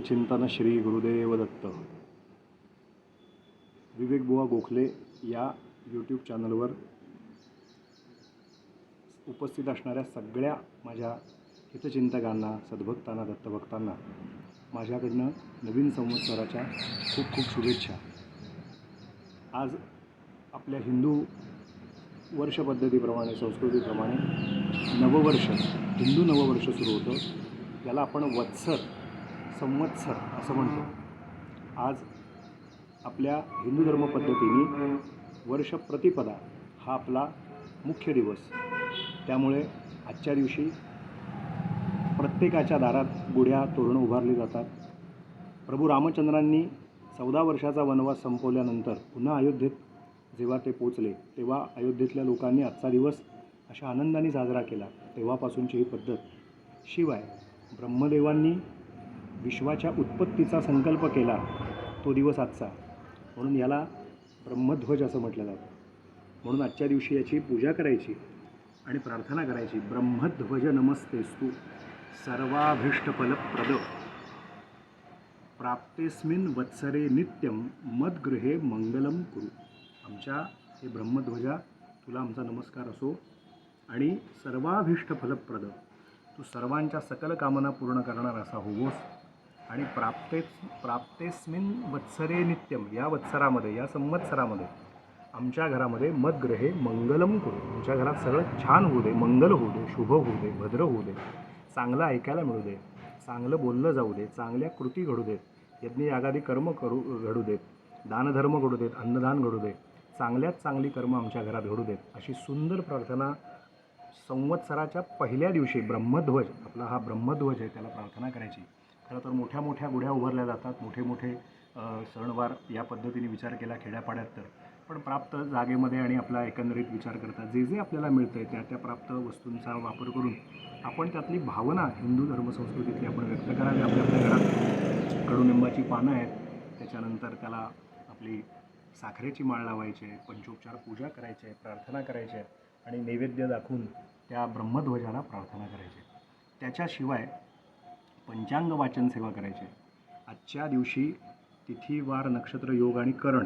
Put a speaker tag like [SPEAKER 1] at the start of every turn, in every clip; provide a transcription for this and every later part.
[SPEAKER 1] चिंतन श्री गुरुदेव दत्त. विवेक बुवा गोखले या यूट्यूब चॅनलवर उपस्थित असणाऱ्या सगळ्या माझ्या हितचिंतकांना सद्भक्तांना दत्तभक्तांना माझ्याकडनं नवीन संवत्सराच्या खूप खूप शुभेच्छा. आज आपल्या हिंदू वर्ष पद्धतीप्रमाणे संस्कृतीप्रमाणे नववर्ष हिंदू नववर्ष सुरू होतं. याला आपण वत्सर संवत्सर असं म्हणतो. आज आपल्या हिंदू धर्म पद्धतीने वर्ष प्रतिपदा हा आपला मुख्य दिवस. त्यामुळे आजच्या दिवशी प्रत्येकाच्या दारात गुढ्या तोरणं उभारली जातात. प्रभू रामचंद्रांनी चौदा वर्षाचा वनवास संपवल्यानंतर पुन्हा अयोध्येत जेव्हा ते पोचले तेव्हा अयोध्येतल्या लोकांनी आजचा दिवस अशा आनंदाने साजरा केला. तेव्हापासूनची ही पद्धत. शिवाय ब्रह्मदेवांनी विश्वाच्या उत्पत्तीचा संकल्प केला तो दिवस आजचा. म्हणून याला ब्रह्मध्वज असं म्हटलं जातं. म्हणून आजच्या दिवशी याची पूजा करायची आणि प्रार्थना करायची. ब्रह्मध्वज नमस्तेस्तू. सर्वाभीष्टफलप्रद. प्राप्तेस्मिन वत्सरे नित्यम मद्गृहे मंगलम कुरु. आमच्या हे ब्रह्मध्वजा तुला आमचा नमस्कार असो आणि सर्वाभीष्टफलप्रद. तू सर्वांच्या सकल कामना पूर्ण करणार असा होवोस. आणि प्राप्तेच प्राप्तेस्मिन वत्सरे नित्यम या वत्सरामध्ये या संवत्सरामध्ये आमच्या घरामध्ये मदग्रहे मंगलम करू. आमच्या घरात सगळं छान होऊ दे मंगल होऊ दे शुभ होऊ दे भद्र होऊ दे चांगलं ऐकायला मिळू दे चांगलं बोललं जाऊ दे चांगल्या कृती घडू देत यज्ञ यागादी कर्म करू घडू देत दानधर्म घडू देत अन्नदान घडू दे चांगल्यात चांगली कर्म आमच्या घरात घडू देत अशी सुंदर प्रार्थना संवत्सराच्या पहिल्या दिवशी ब्रह्मध्वज आपला हा ब्रह्मध्वज आहे त्याला प्रार्थना करायची. खरं तर मोठ्या मोठ्या गुढ्या उभारल्या जातात. मोठे मोठे सणवार या पद्धतीने विचार केला खेड्यापाड्यात तर. पण प्राप्त जागेमध्ये आणि आपला एकंदरीत विचार करता जे जे आपल्याला मिळतं आहे त्या त्या प्राप्त वस्तूंचा वापर करून आपण त्यातली भावना हिंदू धर्मसंस्कृतीतली आपण व्यक्त करावी. आपल्या आपल्या घरात कडुनिंबाची पानं आहेत. त्याच्यानंतर त्याला आपली साखरेची माळ लावायची आहे. पंचोपचार पूजा करायची आहे. प्रार्थना करायची आहे. आणि नैवेद्य दाखवून त्या ब्रह्मध्वजाला प्रार्थना करायची आहे. त्याच्याशिवाय पंचांग वाचन सेवा करायची. आहे. आजच्या दिवशी तिथी वार नक्षत्र योग आणि करण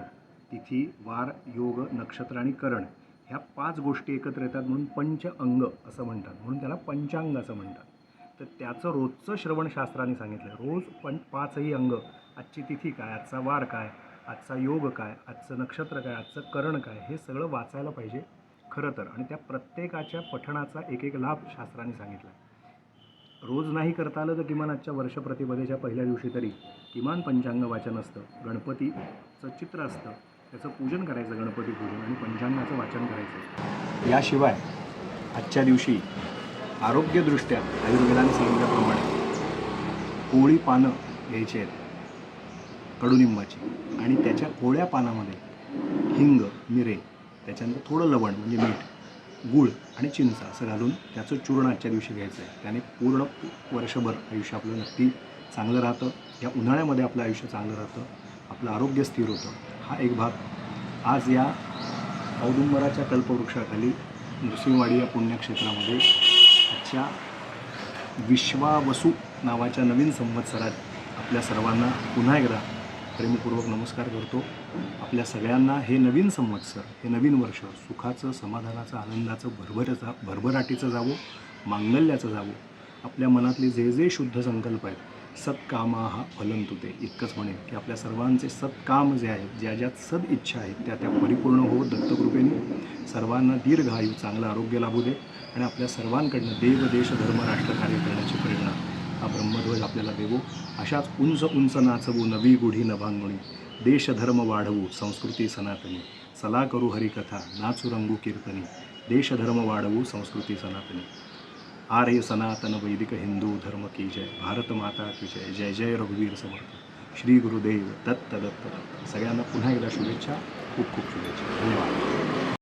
[SPEAKER 1] तिथी वार योग नक्षत्र आणि करण ह्या पाच गोष्टी एकत्र येतात म्हणून पंच अंग असं म्हणतात. म्हणून त्याला पंचांग असं म्हणतात. तर त्याचं रोजचं श्रवणशास्त्राने सांगितलं रोज पण पाचही अंग. आजची तिथी काय? आजचा वार काय? आजचा योग काय? आजचं नक्षत्र काय? आजचं करण काय? हे सगळं वाचायला पाहिजे खरं तर. आणि त्या प्रत्येकाच्या पठणाचा एक एक लाभ शास्त्राने सांगितला रोज नाही करता आलं तर किमान आजच्या वर्षप्रतिपदेच्या पहिल्या दिवशी तरी किमान पंचांग वाचन असतं. गणपतीचं चित्र असतं. त्याचं पूजन करायचं गणपती पूजन आणि पंचांगाचं वाचन करायचं. याशिवाय आजच्या दिवशी आरोग्यदृष्ट्या आयुर्वेदाने सांगितल्याप्रमाणे कोळी पानं घ्यायची आहेत. कडुनिंबाची. आणि त्याच्या कोळ्या पानामध्ये हिंग मिरे त्याच्यानंतर थोडं लवण म्हणजे मीठ गूळ आणि चिंच असं घालून त्याचं चूर्ण आजच्या दिवशी घ्यायचं आहे त्याने पूर्ण वर्षभर आयुष्य आपलं नक्की चांगलं राहतं. या उन्हाळ्यामध्ये आपलं आयुष्य चांगलं राहतं. आपलं आरोग्य स्थिर होतं. हा एक भाग. आज या औदुंबराच्या कल्पवृक्षाखाली नृसिंहवाडी या पुण्यक्षेत्रामध्ये आजच्या विश्वावसू नावाच्या नवीन संवत्सरात आपल्या सर्वांना पुन्हा एकदा प्रेमपूर्वक नमस्कार करतो. आपल्या सगळ्यांना हे नवीन संवत्सर हे नवीन वर्ष सुखाचं समाधानाचं आनंदाचं भरभराचा भरभराटीचं जावं मांगल्याचं जावं. आपल्या मनातले जे जे शुद्ध संकल्प आहेत सत्कामा हा फलंतु ते इतकंच म्हणेन की आपल्या सर्वांचे सत्काम जे आहेत ज्या ज्या सद इच्छा आहेत त्या त्या परिपूर्ण होत दत्तकृपेने. सर्वांना दीर्घ आयु चांगलं आरोग्य लाभू दे आणि आपल्या सर्वांकडनं देव देश धर्म राष्ट्र कार्य करण्याची प्रेरणा हा ब्रह्मध्वज आपल्याला देवो. अशाच उंच उंच नाचवू नवी गुढी नभांगणी. देशधर्म वाढवू संस्कृती सनातनी. सला करू हरिकथा नाचू रंगू कीर्तनी. देशधर्म वाढवू संस्कृती सनातनी. आर्य सनातन वैदिक हिंदू धर्म की जय. भारत माता की जय. जय जय रघुवीर समर्थ. श्री गुरुदेव दत्त दत्त दत्त. सगळ्यांना पुन्हा एकदा शुभेच्छा. खूप खूप शुभेच्छा. धन्यवाद.